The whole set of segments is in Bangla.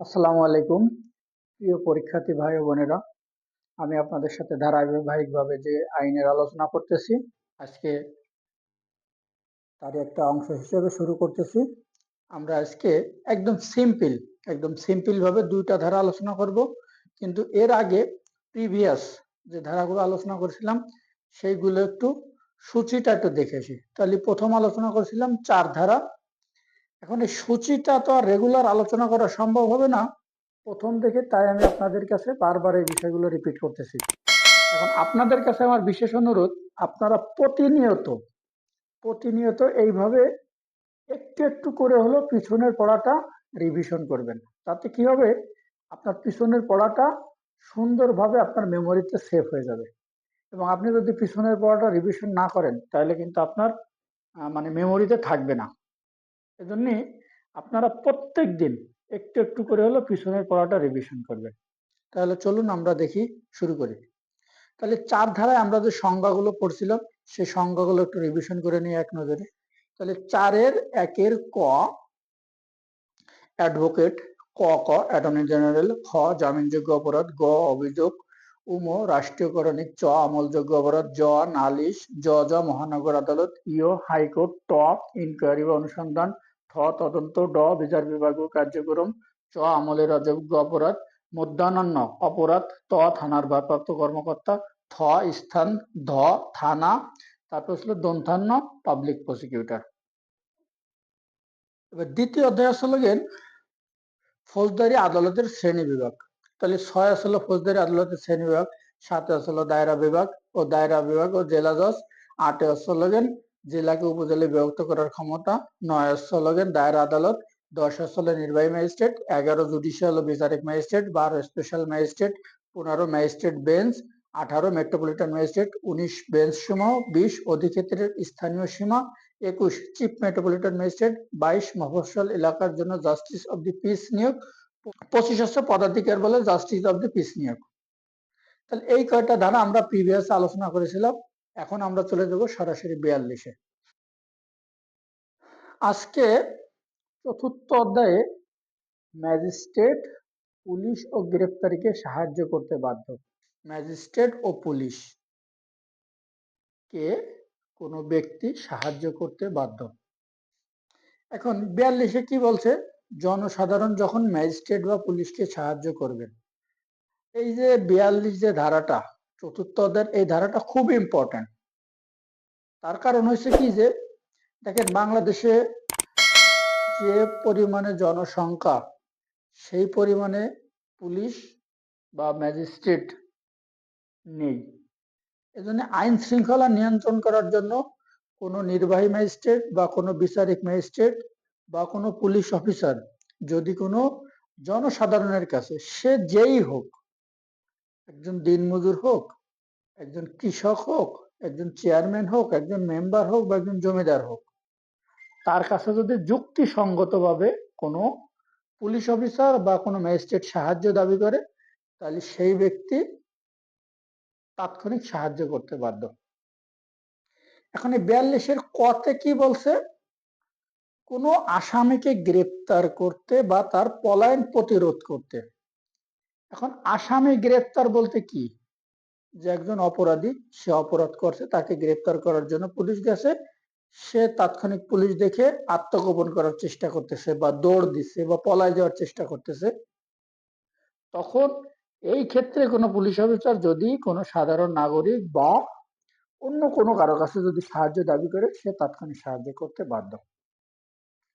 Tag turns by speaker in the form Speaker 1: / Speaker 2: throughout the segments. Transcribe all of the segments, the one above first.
Speaker 1: আসসালামু আলাইকুম। প্রিয় পরীক্ষার্থী ভাই ও বোনেরা, আমি আপনাদের সাথে ধারাবাহিকভাবে যে আইনের আলোচনা করতেছি, আজকে তার একটা অংশ হিসেবে শুরু করতেছি। আমরা আজকে একদম সিম্পল একদম সিম্পল ভাবে দুইটা ধারা আলোচনা করব, কিন্তু এর আগে প্রিভিয়াস যে ধারাগুলো আলোচনা করেছিলাম, সেইগুলো একটু সূচিটা একটু দেখেছি তাহলে প্রথম আলোচনা করেছিলাম চার ধারা এখন এই সূচিটা তো আর রেগুলার আলোচনা করা সম্ভব হবে না। প্রথম থেকে তাই আমি আপনাদের কাছে বারবার এই বিষয়গুলো রিপিট করতেছি। এখন আপনাদের কাছে আমার বিশেষ অনুরোধ, আপনারা প্রতিনিয়ত প্রতিনিয়ত এইভাবে একটু একটু করে হলো পিছনের পড়াটা রিভিশন করবেন। তাতে কি হবে? আপনার পিছনের পড়াটা সুন্দরভাবে আপনার মেমোরিতে সেভ হয়ে যাবে। এবং আপনি যদি পিছনের পড়াটা রিভিশন না করেন, তাহলে কিন্তু আপনার মানে মেমোরিতে থাকবে না। এজন্য আপনারা প্রত্যেক দিন একটু একটু করে হলো পিছনের পড়াটা রিভিশন করবেন। তাহলে চলুন আমরা দেখি শুরু করি। তাহলে চার ধারায় আমরা যে সংজ্ঞাগুলো পড়ছিলাম সেই সংজ্ঞাগুলো একটু রিভিশন করে নিই এক নজরে। তাহলে চারের একের ক অ্যাডভোকেট ক ক অ্যাটর্নি জেনারেল খ, জামিনযোগ্য অপরাধ, গ, অভিযোগ, উম রাষ্ট্রীয়করণিক, চ, আমলযোগ্য অপরাধ, জ, নালিশ, জ জ, মহানগর আদালত ইও হাইকোর্ট, ট ইনকোয়ারি বা অনুসন্ধান তদন্ত ড বিচার বিভাগীয় কার্যক্রম, চ আমলের অযোগ্য অপরাধ, মধ্যাহ্ন অপরাধ, ত থানার ভারপ্রাপ্ত কর্মকর্তা, থ স্থান, ধ থানা, তারপর ছিল দন্থান্ন পাবলিক প্রসিকিউটর এবার দ্বিতীয় অধ্যায় আসলে গেন ফৌজদারি আদালতের শ্রেণি বিভাগ। তাহলে ছয় আসলে ফৌজদারি আদালতের শ্রেণি বিভাগ, সাতে আসলে দায়রা বিভাগ ও দায়রা বিভাগ ও জেলা জজ, আটে আসলে গেন জেলাকে উপজেলা বিভক্ত করার ক্ষমতা, নয় গেন দায়রা আদালত, দশ আসলে নির্বাহী ম্যাজিস্ট্রেট, এগারো জুডিশিয়াল ও বিচারিক ম্যাজিস্ট্রেট, বারো স্পেশাল ম্যাজিস্ট্রেট, পনেরো ম্যাজিস্ট্রেট বেঞ্চ, আঠারো মেট্রোপলিটন ম্যাজিস্ট্রেট, উনিশ বেঞ্চ সমূহ বিশ অধিক্ষেত্রের স্থানীয় সীমা, একুশ চিফ মেট্রোপলিটন ম্যাজিস্ট্রেট, বাইশ মফস্বল এলাকার জন্য জাস্টিস অব দি পিস নিয়োগ, পঁচিশ হচ্ছে পদাধিকার বলে জাস্টিস অব দি পিস নিয়োগ। তাহলে এই কয়টা ধারা আমরা প্রিভিয়াস আলোচনা করেছিলাম। এখন আমরা চলে যাব সরাসরি বিয়াল্লিশে। আজকে চতুর্থ অধ্যায়ে ম্যাজিস্ট্রেট, পুলিশ ও গ্রেপ্তারিকে সাহায্য করতে বাধ্য। ম্যাজিস্ট্রেট ও পুলিশ কে কোনো ব্যক্তি সাহায্য করতে বাধ্য? এখন বিয়াল্লিশে কি বলছে? জনসাধারণ যখন ম্যাজিস্ট্রেট বা পুলিশকে সাহায্য করবেন, এই যে বিয়াল্লিশ যে ধারাটা চতুর্থ অধ্যায়ের এই ধারাটা খুব ইম্পর্টেন্ট তার কারণ হয়েছে কি যে, দেখেন বাংলাদেশে যে পরিমাণে জনসংখ্যা, সেই পরিমাণে পুলিশ বা ম্যাজিস্ট্রেট নেই। এজন্য আইন শৃঙ্খলা নিয়ন্ত্রণ করার জন্য কোনো নির্বাহী ম্যাজিস্ট্রেট বা কোনো বিচারিক ম্যাজিস্ট্রেট বা কোনো পুলিশ অফিসার যদি কোনো জনসাধারণের কাছে, সে যেই হোক একজন দিনমজুর হোক, একজন কৃষক হোক, একজন চেয়ারম্যান হোক, একজন মেম্বার হোক বা একজন জমিদার হোক, তার কাছে যদি যুক্তিসঙ্গতভাবে কোনো পুলিশ অফিসার বা কোনো ম্যাজিস্ট্রেট সাহায্য দাবি করে, তাহলে সেই ব্যক্তি তাৎক্ষণিক সাহায্য করতে বাধ্য। এখন এই বিয়াল্লিশের কতে কি বলছে? কোনো আসামিকে গ্রেপ্তার করতে বা তার পলায়ন প্রতিরোধ করতে। এখন আসামি গ্রেপ্তার বলতে কি? যে একজন অপরাধী, সে অপরাধ করছে, তাকে গ্রেপ্তার করার জন্য পুলিশ গেছে। সে তাৎক্ষণিক পুলিশ দেখে আত্মগোপন করার চেষ্টা করতেছে বা দৌড় দিচ্ছে বা পলায় যাওয়ার চেষ্টা করতেছে। তখন এই ক্ষেত্রে কোনো পুলিশ অফিসার, যদি কোনো সাধারণ নাগরিক বা অন্য কোনো কারও কাছে যদি সাহায্য দাবি করে, সে তাৎক্ষণিক সাহায্য করতে বাধ্য।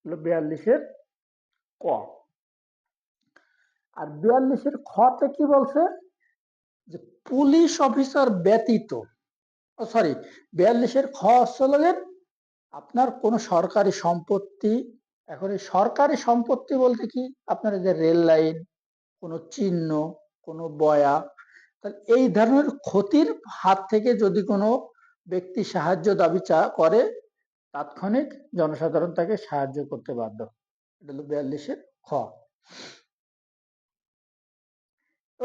Speaker 1: বিয়াল্লিশের ক। আর বিয়াল্লিশের খতে কি বলছে? যে পুলিশ অফিসার ব্যতীত সরি বিয়াল্লিশের খ হচ্ছে আপনার কোনো সরকারি সম্পত্তি, এখন এই সরকারি সম্পত্তি বলতে কি? আপনার যে রেল লাইন, কোনো চিহ্ন, কোনো বয়া, তাহলে এই ধরনের ক্ষতির হাত থেকে যদি কোনো ব্যক্তি সাহায্য দাবি চা করে, তাৎক্ষণিক জনসাধারণ তাকে সাহায্য করতে বাধ্য। এটা হলো বিয়াল্লিশের খ।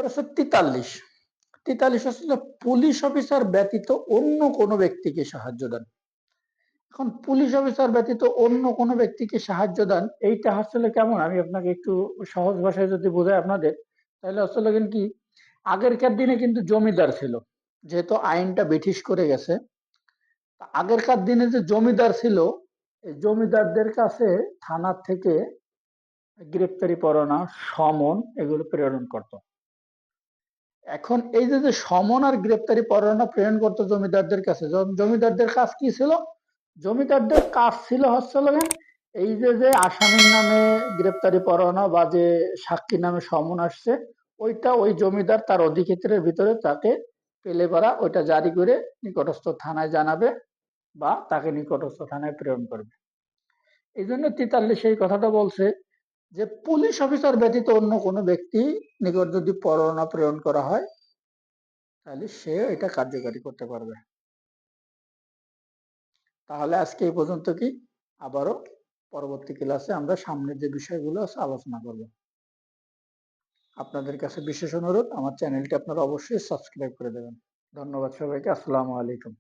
Speaker 1: হচ্ছে তেতাল্লিশ। তেতাল্লিশ হচ্ছে পুলিশ অফিসার ব্যতীত অন্য কোনো ব্যক্তিকে সাহায্য দেন। এখন পুলিশ অফিসার ব্যতীত অন্য কোনো ব্যক্তিকে সাহায্য দান, এইটা আসলে কেমন? আমি আপনাকে একটু সহজ ভাষায় যদি বোঝাই আপনাদের, তাহলে আসলে কি, আগেরকার দিনে কিন্তু জমিদার ছিল, যেহেতু আইনটা ব্রিটিশ করে গেছে। আগেরকার দিনে যে জমিদার ছিল জমিদারদের কাছে থানার থেকে গ্রেপ্তারি পরোয়ানা, সমন এগুলো প্রেরণ করত। এখন এই যে যে সমন আর গ্রেপ্তারি পরোয়ানা প্রেরণ করতো জমিদারদের কাছে জমিদারদের কাজ কি ছিল? জমিদারদের কাজ ছিল হচ্ছে হলো গিয়ে এই যে যে আসামির নামে গ্রেপ্তারি পরোয়ানা বা যে সাক্ষীর নামে সমন আসছে, ওইটা ওই জমিদার তার অধিক্ষেত্রের ভিতরে তাকে পেলে পারা ওইটা জারি করে নিকটস্থ থানায় জানাবে বা তাকে নিকটস্থ থানায় প্রেরণ করবে। এই জন্য তিতাল্লিশ এই কথাটা বলছে। যে পুলিশ অফিসার ব্যতীত অন্য কোনো ব্যক্তি নিকট যদি পরোয়ানা প্রেরণ করা হয়, তাহলে সে এটা কার্যকারী করতে পারবে। তাহলে আজকে এই পর্যন্ত কি? আবারও পরবর্তী ক্লাসে আমরা সামনের যে বিষয়গুলো আছে আলোচনা করব। আপনাদের কাছে বিশেষ অনুরোধ, আমার চ্যানেলটি আপনারা অবশ্যই সাবস্ক্রাইব করে দেবেন। ধন্যবাদ সবাইকে, আসসালামু আলাইকুম।